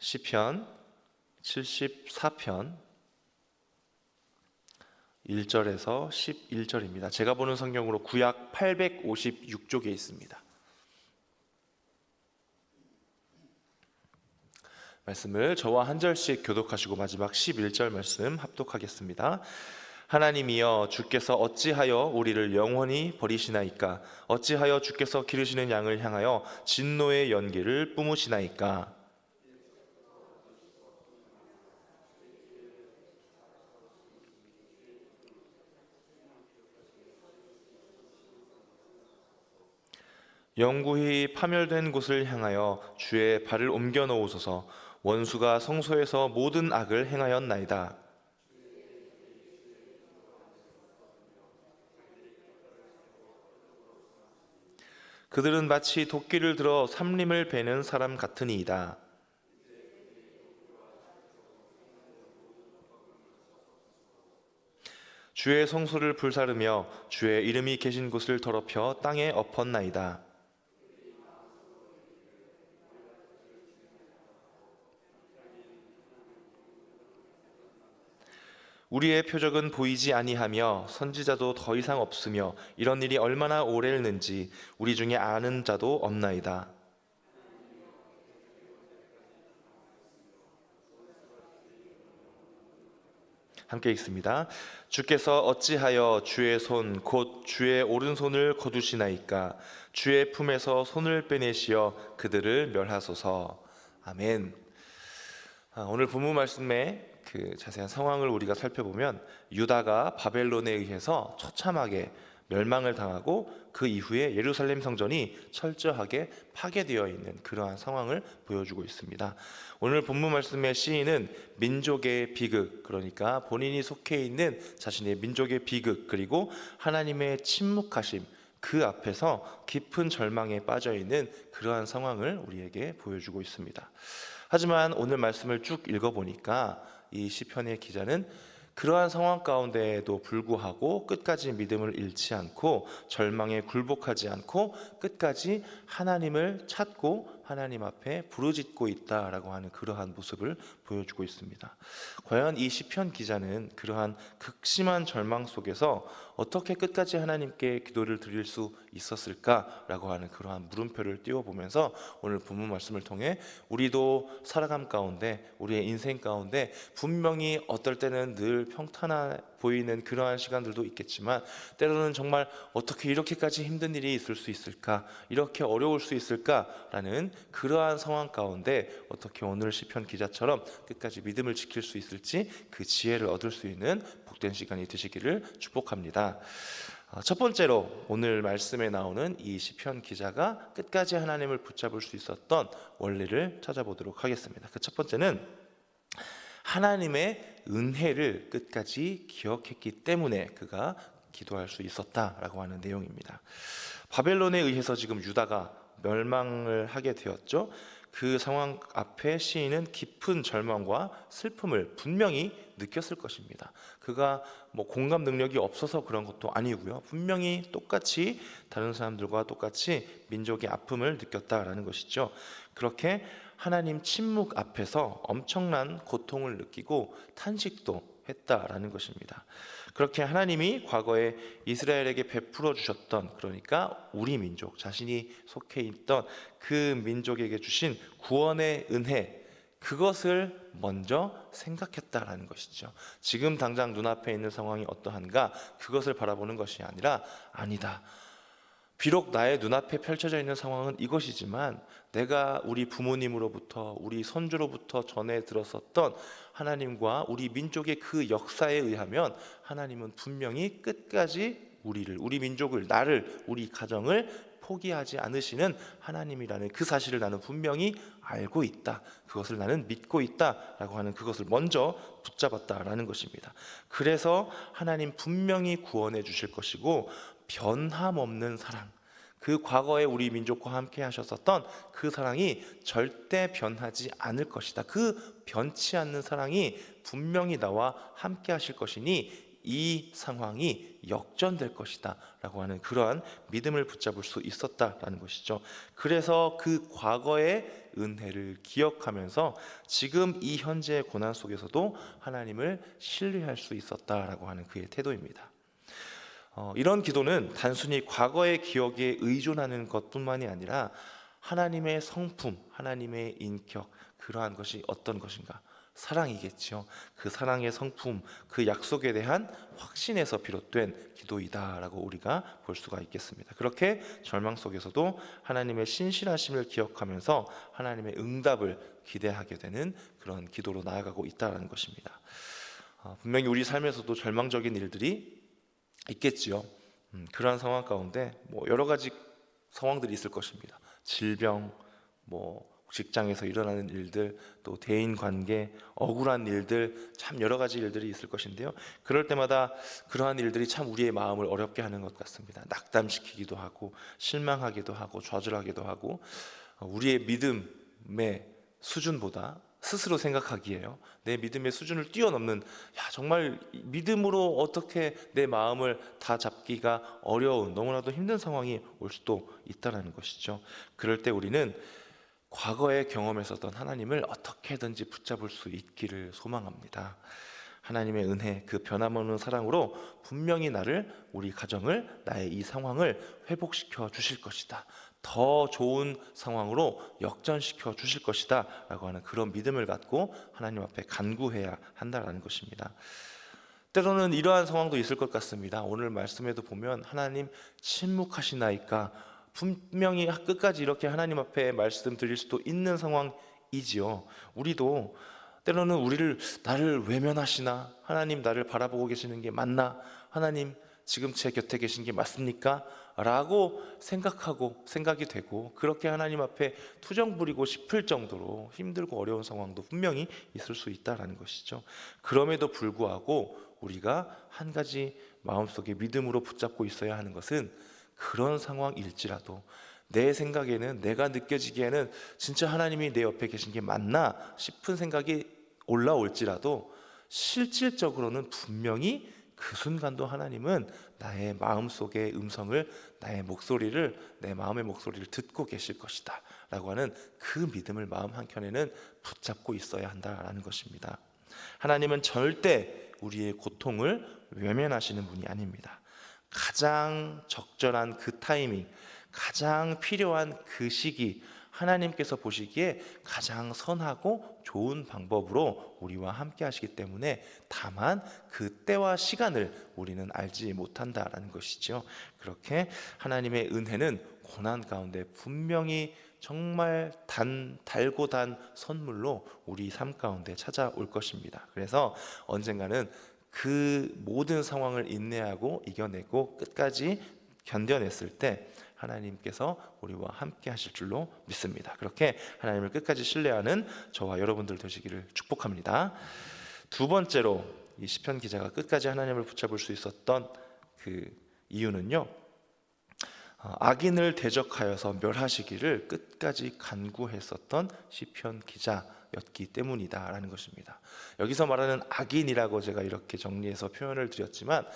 시편 74편 1절에서 11절입니다. 제가 보는 성경으로 구약 856쪽에 있습니다. 말씀을 저와 한 절씩 교독하시고 마지막 11절 말씀 합독하겠습니다. 하나님이여 주께서 어찌하여 우리를 영원히 버리시나이까 어찌하여 주께서 기르시는 양을 향하여 진노의 연기를 뿜으시나이까 영구히 파멸된 곳을 향하여 주의 발을 옮겨 놓으소서 원수가 성소에서 모든 악을 행하였나이다. 그들은 마치 도끼를 들어 삼림을 베는 사람 같으니이다. 주의 성소를 불사르며 주의 이름이 계신 곳을 더럽혀 땅에 엎었나이다. 우리의 표적은 보이지 아니하며 선지자도 더 이상 없으며 이런 일이 얼마나 오래일는지 우리 중에 아는 자도 없나이다. 함께 읽습니다. 주께서 어찌하여 주의 손 곧 주의 오른손을 거두시나이까 주의 품에서 손을 빼내시어 그들을 멸하소서. 아멘. 아, 오늘 본문 말씀에 그 자세한 상황을 우리가 살펴보면 유다가 바벨론에 의해서 처참하게 멸망을 당하고 그 이후에 예루살렘 성전이 철저하게 파괴되어 있는 그러한 상황을 보여주고 있습니다. 오늘 본문 말씀의 시인은 민족의 비극 그러니까 본인이 속해 있는 자신의 민족의 비극 그리고 하나님의 침묵하심 그 앞에서 깊은 절망에 빠져 있는 그러한 상황을 우리에게 보여주고 있습니다. 하지만 오늘 말씀을 쭉 읽어 보니까 이 시편의 기자는 그러한 상황 가운데에도 불구하고 끝까지 믿음을 잃지 않고 절망에 굴복하지 않고 끝까지 하나님을 찾고 하나님 앞에 부르짖고 있다라고 하는 그러한 모습을 보여주고 있습니다. 과연 이 시편 기자는 그러한 극심한 절망 속에서 어떻게 끝까지 하나님께 기도를 드릴 수 있었을까라고 하는 그러한 물음표를 띄워보면서 오늘 본문 말씀을 통해 우리도 살아감 가운데 우리의 인생 가운데 분명히 어떨 때는 늘 평탄해 보이는 그러한 시간들도 있겠지만 때로는 정말 어떻게 이렇게까지 힘든 일이 있을 수 있을까 이렇게 어려울 수 있을까라는 그러한 상황 가운데 어떻게 오늘 시편 기자처럼 끝까지 믿음을 지킬 수 있을지 그 지혜를 얻을 수 있는 복된 시간이 되시기를 축복합니다. 아, 첫 번째로 오늘 말씀에 나오는 이 시편 기자가 끝까지 하나님을 붙잡을 수 있었던 원리를 찾아보도록 하겠습니다. 그 첫 번째는 하나님의 은혜를 끝까지 기억했기 때문에 그가 기도할 수 있었다라고 하는 내용입니다. 바벨론에 의해서 지금 유다가 멸망을 하게 되었죠. 그 상황 앞에 시인은 깊은 절망과 슬픔을 분명히 느꼈을 것입니다. 그가 뭐 공감 능력이 없어서 그런 것도 아니고요. 분명히 똑같이 다른 사람들과 똑같이 민족의 아픔을 느꼈다라는 것이죠. 그렇게 하나님 침묵 앞에서 엄청난 고통을 느끼고 탄식도 했다라는 것입니다. 그렇게 하나님이 과거에 이스라엘에게 베풀어 주셨던 그러니까 우리 민족 자신이 속해 있던 그 민족에게 주신 구원의 은혜 그것을 먼저 생각했다라는 것이죠. 지금 당장 눈앞에 있는 상황이 어떠한가 그것을 바라보는 것이 아니라 아니다. 비록 나의 눈앞에 펼쳐져 있는 상황은 이것이지만 내가 우리 부모님으로부터 우리 선조로부터 전해 들었었던 하나님과 우리 민족의 그 역사에 의하면 하나님은 분명히 끝까지 우리를 우리 민족을 나를 우리 가정을 포기하지 않으시는 하나님이라는 그 사실을 나는 분명히 알고 있다. 그것을 나는 믿고 있다라고 하는 그것을 먼저 붙잡았다라는 것입니다. 그래서 하나님 분명히 구원해 주실 것이고 변함없는 사랑 그 과거에 우리 민족과 함께 하셨었던 그 사랑이 절대 변하지 않을 것이다. 그 변치 않는 사랑이 분명히 나와 함께 하실 것이니 이 상황이 역전될 것이다 라고 하는 그러한 믿음을 붙잡을 수 있었다라는 것이죠. 그래서 그 과거의 은혜를 기억하면서 지금 이 현재의 고난 속에서도 하나님을 신뢰할 수 있었다라고 하는 그의 태도입니다. 어, 이런 기도는 단순히 과거의 기억에 의존하는 것뿐만이 아니라 하나님의 성품, 하나님의 인격, 그러한 것이 어떤 것인가? 사랑이겠죠. 그 사랑의 성품, 그 약속에 대한 확신에서 비롯된 기도이다라고 우리가 볼 수가 있겠습니다. 그렇게 절망 속에서도 하나님의 신실하심을 기억하면서 하나님의 응답을 기대하게 되는 그런 기도로 나아가고 있다라는 것입니다. 어, 분명히 우리 삶에서도 절망적인 일들이 있겠지요. 음, 그러한 상황 가운데 뭐 여러 가지 상황들이 있을 것입니다. 질병, 뭐 직장에서 일어나는 일들, 또 대인 관계, 억울한 일들, 참 여러 가지 일들이 있을 것인데요. 그럴 때마다 그러한 일들이 참 우리의 마음을 어렵게 하는 것 같습니다. 낙담시키기도 하고, 실망하기도 하고, 좌절하기도 하고, 어, 우리의 믿음의 수준보다 스스로 생각하기에요. 내 믿음의 수준을 뛰어넘는 야 정말 믿음으로 어떻게 내 마음을 다 잡기가 어려운 너무나도 힘든 상황이 올 수도 있다라는 것이죠. 그럴 때 우리는 과거에 경험했었던 하나님을 어떻게든지 붙잡을 수 있기를 소망합니다. 하나님의 은혜, 그 변함없는 사랑으로 분명히 나를, 우리 가정을, 나의 이 상황을 회복시켜 주실 것이다. 더 좋은 상황으로 역전시켜 주실 것이다. 라고 하는 그런 믿음을 갖고 하나님 앞에 간구해야 한다라는 것입니다. 때로는 이러한 상황도 있을 것 같습니다. 오늘 말씀에도 보면 하나님 침묵하시나이까 분명히 끝까지 이렇게 하나님 앞에 말씀드릴 수도 있는 상황이지요. 우리도 때로는 우리를 나를 외면하시나 하나님 나를 바라보고 계시는 게 맞나 하나님 지금 제 곁에 계신 게 맞습니까? 라고 생각하고 생각이 되고 그렇게 하나님 앞에 투정 부리고 싶을 정도로 힘들고 어려운 상황도 분명히 있을 수 있다라는 것이죠. 그럼에도 불구하고 우리가 한 가지 마음속에 믿음으로 붙잡고 있어야 하는 것은 그런 상황일지라도 내 생각에는 내가 느껴지기에는 진짜 하나님이 내 옆에 계신 게 맞나 싶은 생각이 올라올지라도 실질적으로는 분명히 그 순간도 하나님은 나의 마음속의 음성을 나의 목소리를 내 마음의 목소리를 듣고 계실 것이다 라고 하는 그 믿음을 마음 한켠에는 붙잡고 있어야 한다라는 것입니다. 하나님은 절대 우리의 고통을 외면하시는 분이 아닙니다 가장 적절한 그 타이밍 가장 필요한 그 시기 하나님께서 보시기에 가장 선하고 좋은 방법으로 우리와 함께 하시기 때문에 다만 그 때와 시간을 우리는 알지 못한다라는 것이죠. 그렇게 하나님의 은혜는 고난 가운데 분명히 정말 단 달고 단 선물로 우리 삶 가운데 찾아올 것입니다. 그래서 언젠가는 그 모든 상황을 인내하고 이겨내고 끝까지 견뎌냈을 때 하나님께서 우리와 함께 하실 줄로 믿습니다. 그렇게 하나님을 끝까지 신뢰하는 저와 여러분들 되시기를 축복합니다. 두 번째로 이 시편 기자가 끝까지 하나님을 붙잡을 수 있었던 그 이유는요. 어, 악인을 대적하여서 멸하시기를 끝까지 간구했었던 시편 기자 였기 때문이다라는 것입니다. 여기서 말하는 악인이라고 제가 이렇게 정리해서 표현을 드렸지만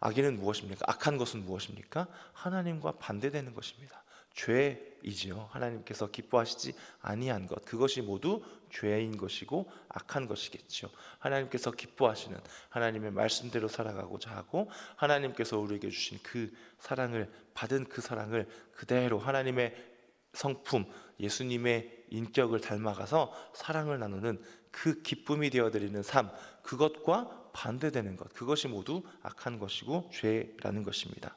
악인은 무엇입니까? 악한 것은 무엇입니까? 하나님과 반대되는 것입니다. 죄이지요. 하나님께서 기뻐하시지 아니한 것 그것이 모두 죄인 것이고 악한 것이겠죠. 하나님께서 기뻐하시는 하나님의 말씀대로 살아가고자 하고 하나님께서 우리에게 주신 그 사랑을 받은 그 사랑을 그대로 하나님의 성품 예수님의 인격을 닮아가서 사랑을 나누는 그 기쁨이 되어 드리는 삶 그것과 반대되는 것 그것이 모두 악한 것이고 죄라는 것입니다.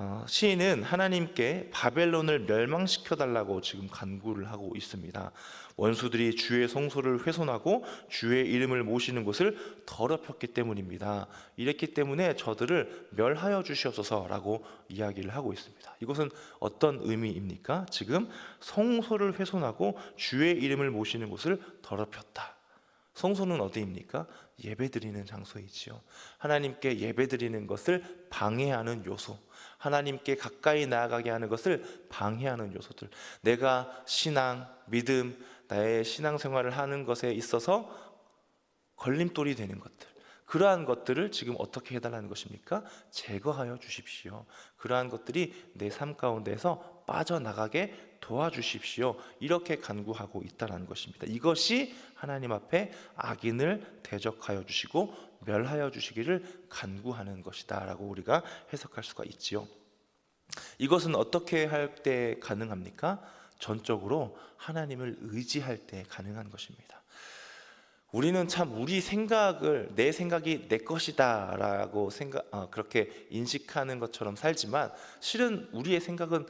어, 시인은 하나님께 바벨론을 멸망시켜 달라고 지금 간구를 하고 있습니다. 원수들이 주의 성소를 훼손하고 주의 이름을 모시는 곳을 더럽혔기 때문입니다. 이랬기 때문에 저들을 멸하여 주시옵소서라고 이야기를 하고 있습니다. 이것은 어떤 의미입니까? 지금 성소를 훼손하고 주의 이름을 모시는 곳을 더럽혔다. 성소는 어디입니까? 예배드리는 장소이지요. 하나님께 예배드리는 것을 방해하는 요소. 하나님께 가까이 나아가게 하는 것을 방해하는 요소들. 내가 신앙, 믿음, 나의 신앙생활을 하는 것에 있어서 걸림돌이 되는 것들. 그러한 것들을 지금 어떻게 해달라는 것입니까? 제거하여 주십시오. 그러한 것들이 내 삶 가운데서 빠져나가게 도와주십시오. 이렇게 간구하고 있다는 것입니다. 이것이 하나님 앞에 악인을 대적하여 주시고 멸하여 주시기를 간구하는 것이다라고 우리가 해석할 수가 있지요. 이것은 어떻게 할 때 가능합니까? 전적으로 하나님을 의지할 때 가능한 것입니다. 우리는 참 우리 생각을 내 생각이 내 것이다라고 생각 어, 그렇게 인식하는 것처럼 살지만 실은 우리의 생각은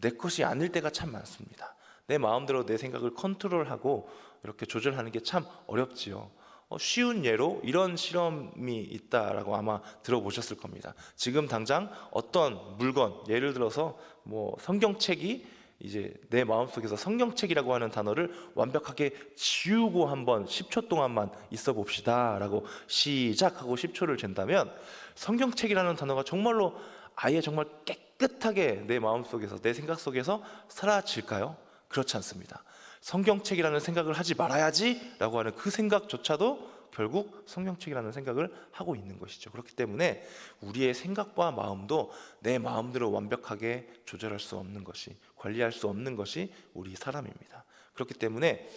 내 것이 아닐 때가 참 많습니다. 내 마음대로 내 생각을 컨트롤하고 이렇게 조절하는 게 참 어렵지요. 어, 쉬운 예로 이런 실험이 있다라고 아마 들어보셨을 겁니다. 지금 당장 어떤 물건 예를 들어서 뭐 성경책이 이제 내 마음속에서 성경책이라고 하는 단어를 완벽하게 지우고 한번 10초 동안만 있어 봅시다라고 시작하고 10초를 잰다면 성경책이라는 단어가 정말로 아예 정말 깨끗하게 내 마음속에서 내 생각 속에서 사라질까요? 그렇지 않습니다. 성경책이라는 생각을 하지 말아야지라고 하는 그 생각조차도 결국 성경책이라는 생각을 하고 있는 것이죠. 그렇기 때문에 우리의 생각과 마음도 내 마음대로 완벽하게 조절할 수 없는 것이 관리할 수 없는 것이 우리 사람입니다. 그렇기 때문에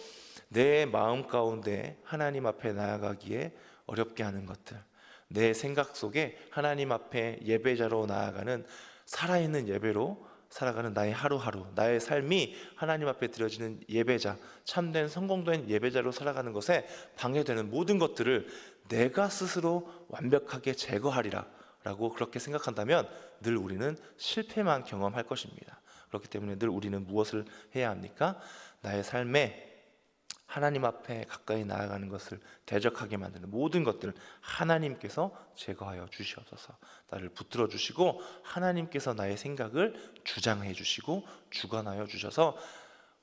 내 마음 가운데 하나님 앞에 나아가기에 어렵게 하는 것들, 내 생각 속에 하나님 앞에 예배자로 나아가는 살아있는 예배로 살아가는 나의 하루하루, 나의 삶이 하나님 앞에 드려지는 예배자, 참된 성공된 예배자로 살아가는 것에 방해되는 모든 것들을 내가 스스로 완벽하게 제거하리라 라고 그렇게 생각한다면 늘 우리는 실패만 경험할 것입니다. 그렇기 때문에 늘 우리는 무엇을 해야 합니까? 나의 삶에 하나님 앞에 가까이 나아가는 것을 대적하게 만드는 모든 것들을 하나님께서 제거하여 주시옵소서. 나를 붙들어 주시고 하나님께서 나의 생각을 주장해 주시고 주관하여 주셔서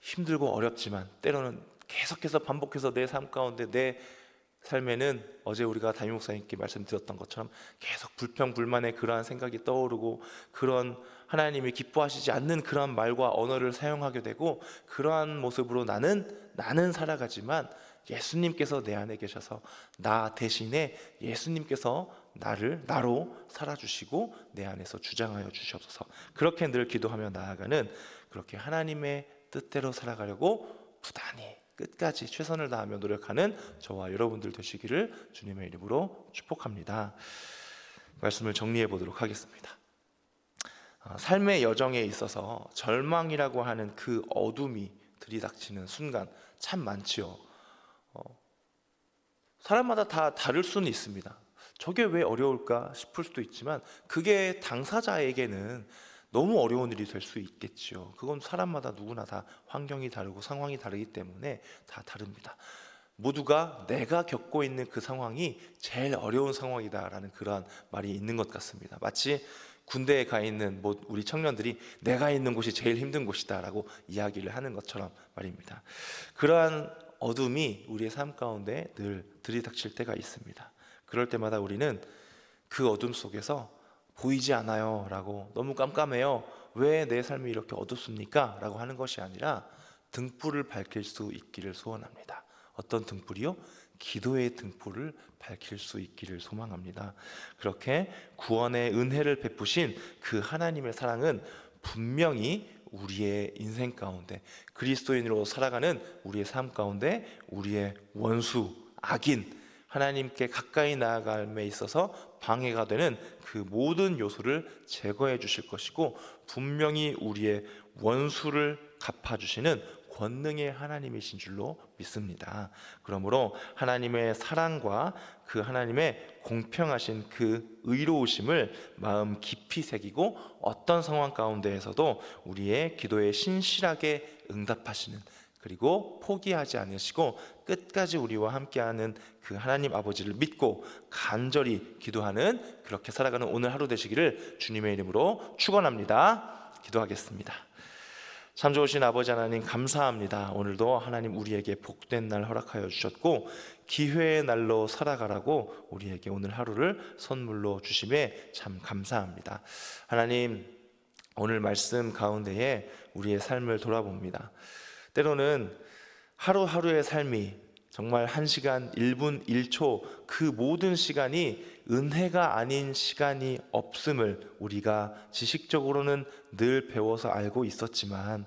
힘들고 어렵지만 때로는 계속해서 반복해서 내 삶 가운데 내 삶에는 어제 우리가 담임 목사님께 말씀드렸던 것처럼 계속 불평 불만의 그러한 생각이 떠오르고 그런 하나님이 기뻐하시지 않는 그러한 말과 언어를 사용하게 되고 그러한 모습으로 나는 나는 살아가지만 예수님께서 내 안에 계셔서 나 대신에 예수님께서 나를 나로 살아주시고 내 안에서 주장하여 주시옵소서 그렇게 늘 기도하며 나아가는 그렇게 하나님의 뜻대로 살아가려고 부단히 끝까지 최선을 다하며 노력하는 저와 여러분들 되시기를 주님의 이름으로 축복합니다. 말씀을 정리해 보도록 하겠습니다. 아, 삶의 여정에 있어서 절망이라고 하는 그 어둠이 들이닥치는 순간 참 많지요. 어, 사람마다 다 다를 수는 있습니다. 저게 왜 어려울까 싶을 수도 있지만 그게 당사자에게는 너무 어려운 일이 될 수 있겠지요. 그건 사람마다 누구나 다 환경이 다르고 상황이 다르기 때문에 다 다릅니다. 모두가 내가 겪고 있는 그 상황이 제일 어려운 상황이다라는 그러한 말이 있는 것 같습니다. 마치 군대에 가 있는 뭐 우리 청년들이 내가 있는 곳이 제일 힘든 곳이다라고 이야기를 하는 것처럼 말입니다. 그러한 어둠이 우리의 삶 가운데 늘 들이닥칠 때가 있습니다. 그럴 때마다 우리는 그 어둠 속에서 보이지 않아요 라고 너무 깜깜해요 왜 내 삶이 이렇게 어둡습니까? 라고 하는 것이 아니라 등불을 밝힐 수 있기를 소원합니다 어떤 등불이요? 기도의 등불을 밝힐 수 있기를 소망합니다. 그렇게 구원의 은혜를 베푸신 그 하나님의 사랑은 분명히 우리의 인생 가운데 그리스도인으로 살아가는 우리의 삶 가운데 우리의 원수 악인 하나님께 가까이 나아감에 있어서 방해가 되는 그 모든 요소를 제거해 주실 것이고 분명히 우리의 원수를 갚아 주시는 권능의 하나님이신 줄로 믿습니다. 그러므로 하나님의 사랑과 그 하나님의 공평하신 그 의로우심을 마음 깊이 새기고 어떤 상황 가운데에서도 우리의 기도에 신실하게 응답하시는 그리고 포기하지 않으시고 끝까지 우리와 함께하는 그 하나님 아버지를 믿고 간절히 기도하는 그렇게 살아가는 오늘 하루 되시기를 주님의 이름으로 축원합니다. 기도하겠습니다. 참 좋으신 아버지 하나님 감사합니다. 오늘도 하나님 우리에게 복된 날 허락하여 주셨고 기회의 날로 살아가라고 우리에게 오늘 하루를 선물로 주심에 참 감사합니다. 하나님 오늘 말씀 가운데에 우리의 삶을 돌아봅니다. 때로는 하루하루의 삶이 정말 한 시간, 1분, 1초 그 모든 시간이 은혜가 아닌 시간이 없음을 우리가 지식적으로는 늘 배워서 알고 있었지만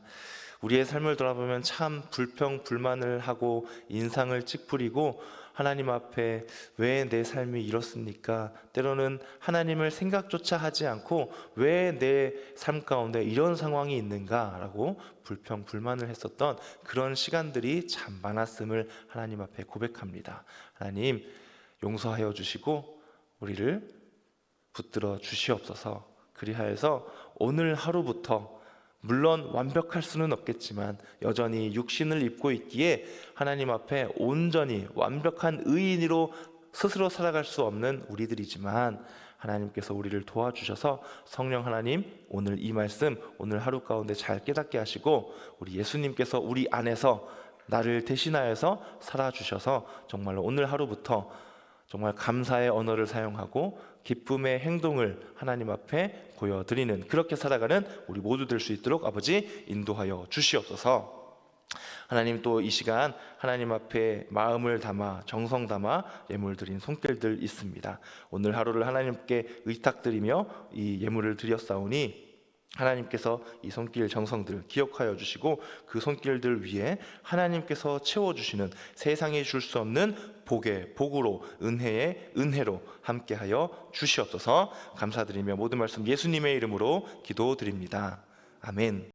우리의 삶을 돌아보면 참 불평 불만을 하고 인상을 찌푸리고 하나님 앞에 왜 내 삶이 이렇습니까? 때로는 하나님을 생각조차 하지 않고 왜 내 삶 가운데 이런 상황이 있는가라고 불평 불만을 했었던 그런 시간들이 참 많았음을 하나님 앞에 고백합니다. 하나님 용서하여 주시고 우리를 붙들어 주시옵소서. 그리하여서 오늘 하루부터 물론 완벽할 수는 없겠지만 여전히 육신을 입고 있기에 하나님 앞에 온전히 완벽한 의인으로 스스로 살아갈 수 없는 우리들이지만 하나님께서 우리를 도와주셔서 성령 하나님 오늘 이 말씀 오늘 하루 가운데 잘 깨닫게 하시고 우리 예수님께서 우리 안에서 나를 대신하여서 살아주셔서 정말로 오늘 하루부터 정말 감사의 언어를 사용하고 기쁨의 행동을 하나님 앞에 보여드리는 그렇게 살아가는 우리 모두 될 수 있도록 아버지 인도하여 주시옵소서. 하나님 또 이 시간 하나님 앞에 마음을 담아 정성 담아 예물 드린 손길들 있습니다. 오늘 하루를 하나님께 의탁드리며 이 예물을 드렸사오니 하나님께서 이 손길 정성들 기억하여 주시고 그 손길들 위에 하나님께서 채워 주시는 세상에 줄수 없는 복의 복으로 은혜의 은혜로 함께하여 주시옵소서 감사드리며 모든 말씀 예수님의 이름으로 기도드립니다. 아멘.